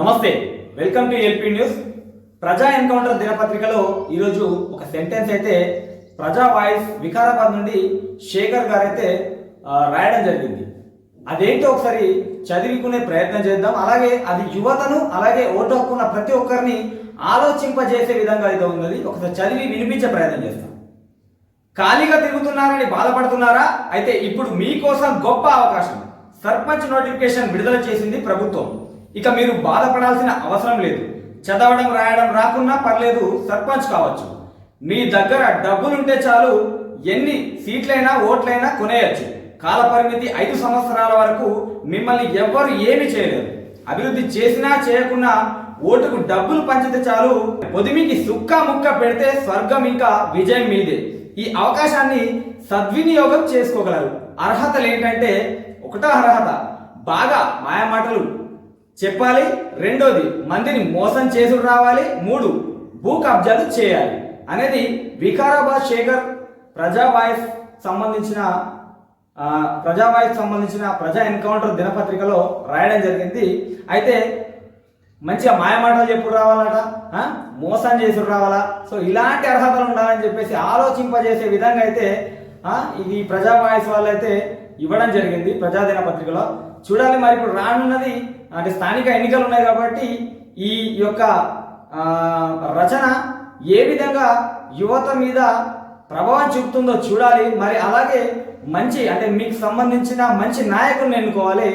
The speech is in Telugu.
నమస్తే welcome to LP news. Praja encounter దినపత్రికలో ఈరోజు ఒక సెంటెన్స్ అయితే ప్రజా వాయిస్ వికారాబాద్ నుండి శేఖర్ గారు అయితే రాయడం జరిగింది. అదేంటో ఒకసారి చదివికునే ప్రయత్నం చేద్దాం. అలాగే అది యువతను అలాగే ఓటు హక్కున్న ప్రతి ఒక్కరిని ఆలోచింపజేసే విధంగా అయితే ఉన్నది. ఒకసారి చదివి వినిపించే ప్రయత్నం చేస్తాం. ఖాళీగా తిరుగుతున్నారని బాధపడుతున్నారా? అయితే ఇప్పుడు మీకోసం గొప్ప అవకాశం. సర్పంచ్ నోటిఫికేషన్ విడుదల చేసింది ప్రభుత్వం. ఇక మీరు బాధపడాల్సిన అవసరం లేదు. చదవడం రాయడం రాకున్నా పర్లేదు సర్పంచ్ కావచ్చు. మీ దగ్గర డబ్బులుంటే చాలు ఎన్ని సీట్లైనా ఓట్లైనా కొనేయచ్చు. కాలపరిమితి ఐదు సంవత్సరాల వరకు మిమ్మల్ని ఎవ్వరు ఏమి చేయలేరు. అభివృద్ధి చేసినా చేయకున్నా ఓటుకు డబ్బులు పంచితే చాలు. పొదిమికి సుక్క ముక్క పెడితే స్వర్గం ఇంకా విజయం మీదే. ఈ అవకాశాన్ని సద్వినియోగం చేసుకోగలరు. అర్హతలు ఏంటంటే ఒకటో అర్హత. బాగా మాయమాటలు చెప్పాలి. రెండోది మందిని మోసం చేసుడు రావాలి. మూడు భూ కబ్జాలు చేయాలి. అనేది వికారాబాద్ శేఖర్ ప్రజా వాయిస్ సంబంధించిన ఆ, ప్రజా వాయిస్ సంబంధించిన ప్రజా ఎన్కౌంటర్ దినపత్రికలో రాయడం జరిగింది. అయితే మంచిగా మాయమాటలు చెప్పుడు రావాలట మోసం చేసుడు రావాలా? సో ఇలాంటి అర్హతలు ఉండాలని చెప్పేసి ఆలోచింపజేసే విధంగా అయితే ఇది ప్రజా వాయిస్ వాళ్ళు అయితే ఇవ్వడం జరిగింది ప్రజాదిన పత్రికలో చూడాలి మరి ఇప్పుడు రానున్నది అంటే స్థానిక ఎన్నికలు ఉన్నాయి కాబట్టి ఈ యొక్క రచన ఏ విధంగా యువత మీద ప్రభావం చూపుతుందో చూడాలి. మరి అలాగే మంచి అంటే మీకు సంబంధించిన మంచి నాయకులను ఎన్నుకోవాలి.